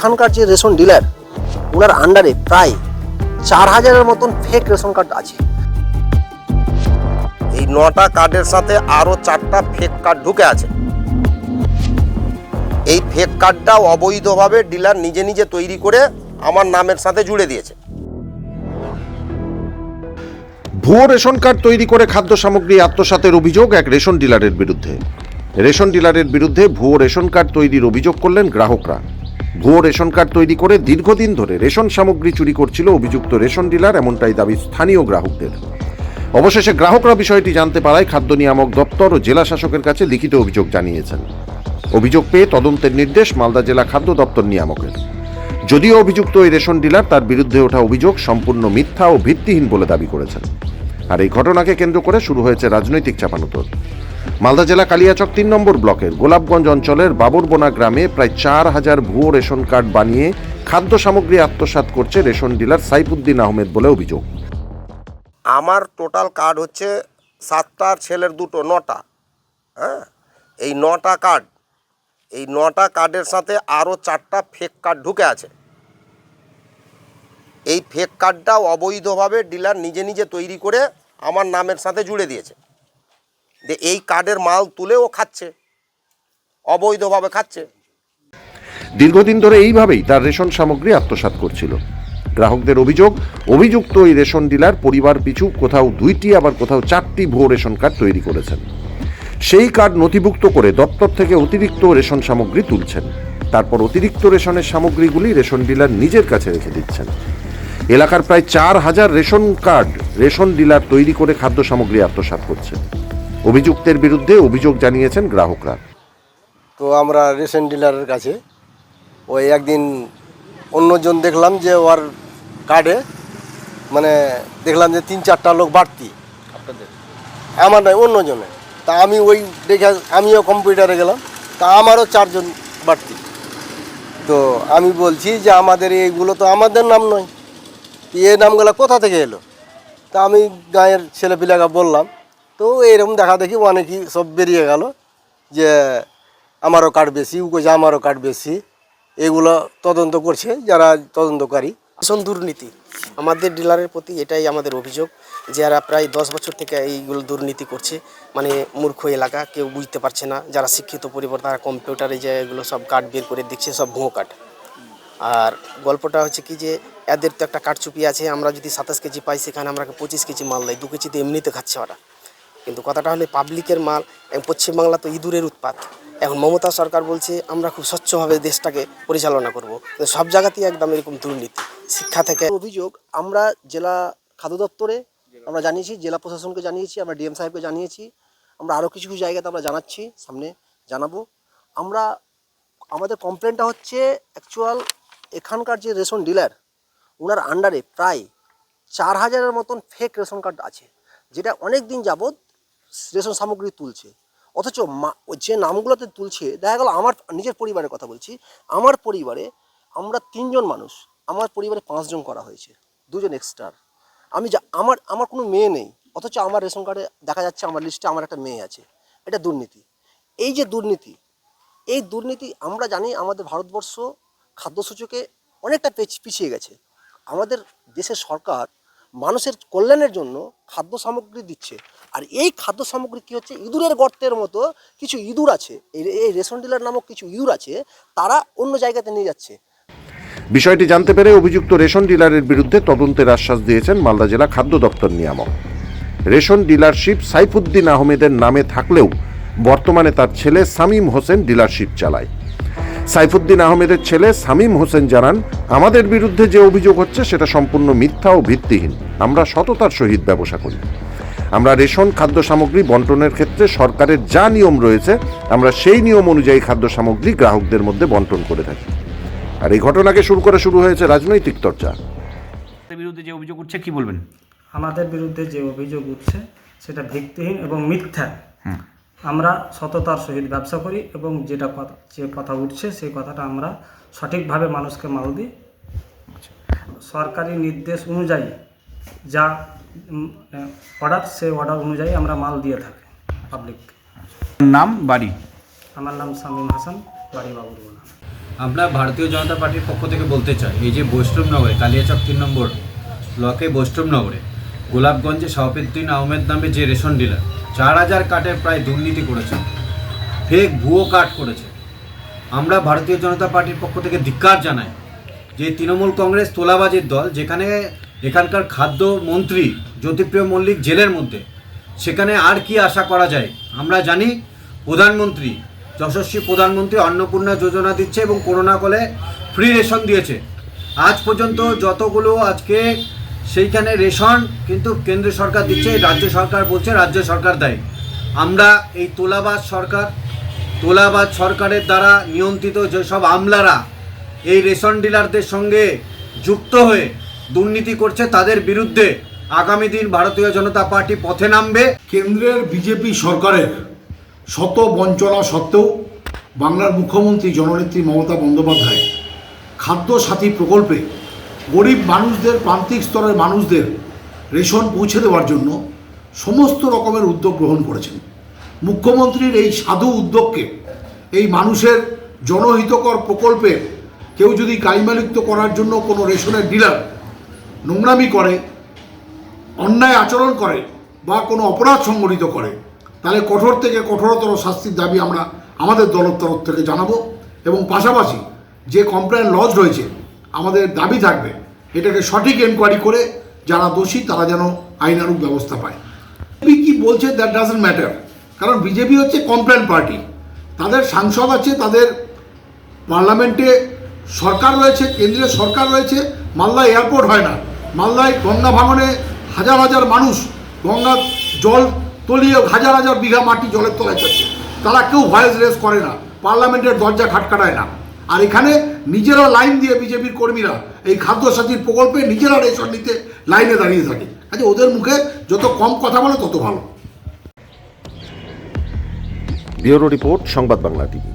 এখানকার যে ration dealer, ওনার আন্ডারে প্রায় চার হাজারের মতন ফেক রেশন কার্ড আছে। এই নটা কার্ডের সাথে আরও চারটা ফেক কার্ড ঢুকে আছে। এই ফেক কার্ডটা অবৈধভাবে ডিলার নিজে নিজে তৈরি করে আমার নামের সাথে জুড়ে দিয়েছে। ভুয়ো রেশন কার্ড তৈরি করে খাদ্য সামগ্রী আত্মসাতের অভিযোগ এক রেশন ডিলারের বিরুদ্ধে। রেশন ডিলারের বিরুদ্ধে ভুয়ো রেশন কার্ড তৈরির অভিযোগ করলেন গ্রাহকরা। ভুয়ো রেশন কার্ড তৈরি করে দীর্ঘদিন ধরে রেশন সামগ্রী চুরি করছিল অভিযুক্ত রেশন ডিলার, এমনটাই দাবি স্থানীয় গ্রাহকদের। অবশেষে গ্রাহকরা বিষয়টি জানতে পারায় খাদ্য নিয়ামক দপ্তর ও জেলা শাসকের কাছে লিখিত অভিযোগ জানিয়েছেন। অভিযোগ পেয়ে তদন্তের নির্দেশ মালদা জেলা খাদ্য দপ্তর নিয়ামকের। যদিও অভিযুক্ত ওই রেশন ডিলার, তার বিরুদ্ধে ওঠা অভিযোগ সম্পূর্ণ মিথ্যা ও ভিত্তিহীন বলে দাবি করেছেন। আর এই ঘটনাকে কেন্দ্র করে শুরু হয়েছে রাজনৈতিক চাপানোতর। মালদা জেলা কালিয়াচক তিন নম্বর ব্লকের গোলাপগঞ্জ অঞ্চলের বাবরবোনা গ্রামে প্রায় চার হাজার ভুয়ো রেশন কার্ড বানিয়ে খাদ্য সামগ্রী আত্মসাৎ করছে রেশন ডিলার সাইফুদ্দিন আহমেদ বলে অভিযোগ। আমার টোটাল কার্ড হচ্ছে সাতটার ছেলের দুটো, নটা। হ্যাঁ? এই নটা কার্ড, এই নটা কার্ডের সাথে আরও চারটা ফেক কার্ড ঢুকে আছে। এই ফেক কার্ডটা অবৈধভাবে ডিলার নিজে নিজে তৈরি করে আমার নামের সাথে জুড়ে দিয়েছে। যে এই কার্ডের মাল তুলে ও খাচ্ছে, অবৈধভাবে খাচ্ছে। দীর্ঘদিন ধরে এইভাবেই তার রেশন সামগ্রী আত্মসাৎ করছিল। গ্রাহকদের অভিযোগ, অভিযুক্ত ওই রেশন ডিলার পরিবার পিছু কোথাও দুইটি, আবার কোথাও চারটি ভুয়ো রেশন কার্ড তৈরি করেছেন। সেই কার্ড নথিভুক্ত করে দপ্তর থেকে অতিরিক্ত রেশন সামগ্রী তুলছেন। তারপর অতিরিক্ত রেশনের সামগ্রীগুলি রেশন ডিলার নিজের কাছে রেখে দিচ্ছেন। এলাকার প্রায় চার হাজার রেশন কার্ড রেশন ডিলার তৈরি করে খাদ্য সামগ্রী আত্মসাৎ করছে। অভিযুক্তের বিরুদ্ধে অভিযোগ জানিয়েছেন গ্রাহকরা। তো আমরা রেশন ডিলারের কাছে, ওই একদিন অন্যজন দেখলাম যে ওর কার্ডে মানে দেখলাম যে তিন চারটা লোক বাড়তি। আমার নয়, অন্যজনে। তা আমি ওই দেখে, আমিও কম্পিউটারে গেলাম, তা আমারও চারজন বাড়তি। তো আমি বলছি যে আমাদের এইগুলো তো আমাদের নাম নয়। এই নামগুলো কোথা থেকে এলো? তা আমি গাঁয়ের ছেলেপিলাকে বললাম তো এরকম দেখা দেখি অনেকই সব বেরিয়ে গেল যে আমারও কার্ড বেশি ও কইছে আমারও কার্ড বেশি। এগুলো তদন্ত করছে যারা তদন্তকারী। ভীষণ দুর্নীতি। আমাদের ডিলারের প্রতি এটাই আমাদের অভিযোগ যে যারা প্রায় দশ বছর থেকে এইগুলো দুর্নীতি করছে। মানে মূর্খ এলাকা, কেউ বুঝতে পারছে না। যারা শিক্ষিত পরিবার, তারা কম্পিউটারে যে এগুলো সব কার্ড বের করে দেখছে সব ভুয়ো কার্ড। আর গল্পটা হচ্ছে কি যে, এদের তো একটা কারচুপি আছে, আমরা যদি সাতাশ কেজি পাই, সেখানে আমরা পঁচিশ কেজি মাল দেয়, দু কেজিতে এমনিতে খাচ্ছে ওরা। কিন্তু কথাটা হলে পাবলিকের মাল এবং পশ্চিমবাংলা তো ইঁদুরের উৎপাত। এখন মমতা সরকার বলছে, আমরা খুব স্বচ্ছভাবে দেশটাকে পরিচালনা করব। সব জায়গাতেই একদম এরকম দুর্নীতি। শিক্ষা থেকে অভিযোগ, আমরা জেলা খাদ্য দপ্তরে আমরা জানিয়েছি, জেলা প্রশাসনকে জানিয়েছি, আমরা ডিএম সাহেবকে জানিয়েছি, আমরা আরও কিছু কিছু জায়গাতে আমরা জানাচ্ছি, সামনে জানাব। আমরা, আমাদের কমপ্লেনটা হচ্ছে অ্যাকচুয়াল এখানকার যে রেশন ডিলার ওনার আন্ডারে প্রায় চার হাজারের মতন ফেক রেশন কার্ড আছে, যেটা অনেক দিন যাবৎ রেশন সামগ্রী তুলছে। অথচ যে নামগুলোতে তুলছে, দেখা গেল আমার নিজের পরিবারের কথা বলছি। আমার পরিবারে আমরা তিনজন মানুষ, আমার পরিবারে পাঁচজন করা হয়েছে, দুজন এক্সট্রা আমি যা, আমার আমার কোনো মেয়ে নেই, অথচ আমার রেশন কার্ডে দেখা যাচ্ছে আমার লিস্টে আমার একটা মেয়ে আছে। এটা দুর্নীতি। এই যে দুর্নীতি, এই দুর্নীতি আমরা জানি আমাদের ভারতবর্ষ খাদ্যসূচকে অনেকটা পেছ- পিছিয়ে গেছে। আমাদের দেশের সরকার মানুষের কল্যাণের জন্য খাদ্য সামগ্রী দিচ্ছে। আর এই খাদ্য সামগ্রী কী হচ্ছে? ইঁদুরের গর্তের মতো কিছু ইঁদুর আছে। এই রেশন ডিলার নামক কিছু ইঁদুর আছে, তারা অন্য জায়গাতে নিয়ে যাচ্ছে। বিষয়টি জানতে পেরে অভিযুক্ত রেশন ডিলারের বিরুদ্ধে তদন্তের আশ্বাস দিয়েছেন মালদা জেলা খাদ্য দপ্তর নিয়ামক। রেশন ডিলারশিপ সাইফুদ্দিন আহমেদের নামে থাকলেও বর্তমানে তার ছেলে সামিম হোসেন ডিলারশিপ চালায়। সাইফুদ্দিন আহমেদের ছেলে সামিম হোসেন জানান আমাদের বিরুদ্ধে যে অভিযোগ হচ্ছে সেটা সম্পূর্ণ মিথ্যা ও ভিত্তিহীন। আমরা সততার সহিত ব্যবসা করি। আমরা রেশন খাদ্য সামগ্রী বন্টনের ক্ষেত্রে সরকারের যা নিয়ম রয়েছে আমরা সেই নিয়ম অনুযায়ী খাদ্য সামগ্রী গ্রাহকদের মধ্যে বন্টন করে থাকি। আর এই ঘটনাকে শুরু করে শুরু হয়েছে রাজনৈতিক চর্চা। বিরুদ্ধে যে অভিযোগ উঠছে কি বলবেন? আমাদের বিরুদ্ধে যে অভিযোগ উঠছে সেটা ভিত্তিহীন এবং মিথ্যা। আমরা সততার সহিত ব্যবসা করি এবং যেটা কথা যে কথা উঠছে সেই কথাটা আমরা সঠিকভাবে মানুষকে মাল দিই। সরকারি নির্দেশ অনুযায়ী যা অর্ডার সেই অর্ডার অনুযায়ী আমরা মাল দিয়ে থাকি পাবলিক নাম বাড়ি? আমার নাম শামীম হাসান বাড়ি বাবুরগোনা আমরা ভারতীয় জনতা পার্টির পক্ষ থেকে বলতে চাই এই যে বৈষ্ণবনগরে কালিয়াচক তিন নম্বর ব্লকে বৈষ্ণবনগরে গোলাপগঞ্জে শাহপুদ্দিন আহমেদ নামে যে রেশন ডিলার, চার হাজার কার্ডের প্রায় দুর্নীতি করেছে। ফেক ভুয়ো কার্ড করেছে। আমরা ভারতীয় জনতা পার্টির পক্ষ থেকে ধিক্কার জানাই যে তৃণমূল কংগ্রেস তোলাবাজির দল, যেখানে এখানকার খাদ্য মন্ত্রী জ্যোতিপ্রিয় মল্লিক জেলের মধ্যে, সেখানে আর কি আশা করা যায়? আমরা জানি প্রধানমন্ত্রী, যশস্বী প্রধানমন্ত্রী অন্নপূর্ণা যোজনা দিচ্ছে এবং করোনা কলে ফ্রি রেশন দিয়েছে। আজ পর্যন্ত যতগুলো আজকে সেইখানে রেশন কিন্তু কেন্দ্র সরকার দিচ্ছে, রাজ্য সরকার বলছে, রাজ্য সরকার দেয়। আমরা এই তোলাবাজ সরকার, তোলাবাজ সরকারের দ্বারা নিয়ন্ত্রিত যেসব আমলারা এই রেশন ডিলারদের সঙ্গে যুক্ত হয়ে দুর্নীতি করছে, তাদের বিরুদ্ধে আগামী দিন ভারতীয় জনতা পার্টি পথে নামবে। কেন্দ্রের বিজেপি সরকারের শত বঞ্চনা সত্ত্বেও বাংলার মুখ্যমন্ত্রী, জননেত্রী মমতা বন্দ্যোপাধ্যায় খাদ্য সাথী প্রকল্পে গরিব মানুষদের, প্রান্তিক স্তরের মানুষদের রেশন পৌঁছে দেওয়ার জন্য সমস্ত রকমের উদ্যোগ গ্রহণ করেছেন। মুখ্যমন্ত্রীর এই সাধু উদ্যোগকে, এই মানুষের জনহিতকর প্রকল্পে কেউ যদি কালিমালিপ্ত করার জন্য কোনো রেশনের ডিলার নোংরামি করে, অন্যায় আচরণ করে বা কোনো অপরাধ সংগঠিত করে, তাহলে কঠোর থেকে কঠোরতর শাস্তির দাবি আমরা আমাদের দলের তরফ থেকে জানাব এবং পাশাপাশি যে কমপ্লেন লজ রয়েছে আমাদের দাবি থাকবে, এটাকে সঠিক এনকোয়ারি করে যারা দোষী তারা যেন আইনানুগ ব্যবস্থা পায়। বিজেপি কী বলছে দ্যাট ডাজেন্ট ম্যাটার কারণ বিজেপি হচ্ছে কমপ্লেন পার্টি তাদের সাংসদ আছে, তাদের পার্লামেন্টে সরকার রয়েছে, কেন্দ্রীয় সরকার রয়েছে, মালদা এয়ারপোর্ট হয় না। মালদায় গঙ্গা ভাঙনে হাজার হাজার মানুষ, গঙ্গা জল তলিয়ে হাজার হাজার বিঘা মাটি জলের তলায় যাচ্ছে তারা কেউ ভয়েস রেস করে না। পার্লামেন্টের দরজা খাটকাটায় না। আর এখানে নিজেরা লাইন দিয়ে বিজেপির কর্মীরা এই খাদ্য সাথীর প্রকল্পে নিজেরা রেশন নিতে লাইনে দাঁড়িয়ে থাকে। আচ্ছা ওদের মুখে যত কম কথা বলে তত ভালো। ব্যুরো রিপোর্ট, সংবাদ বাংলা টিভি।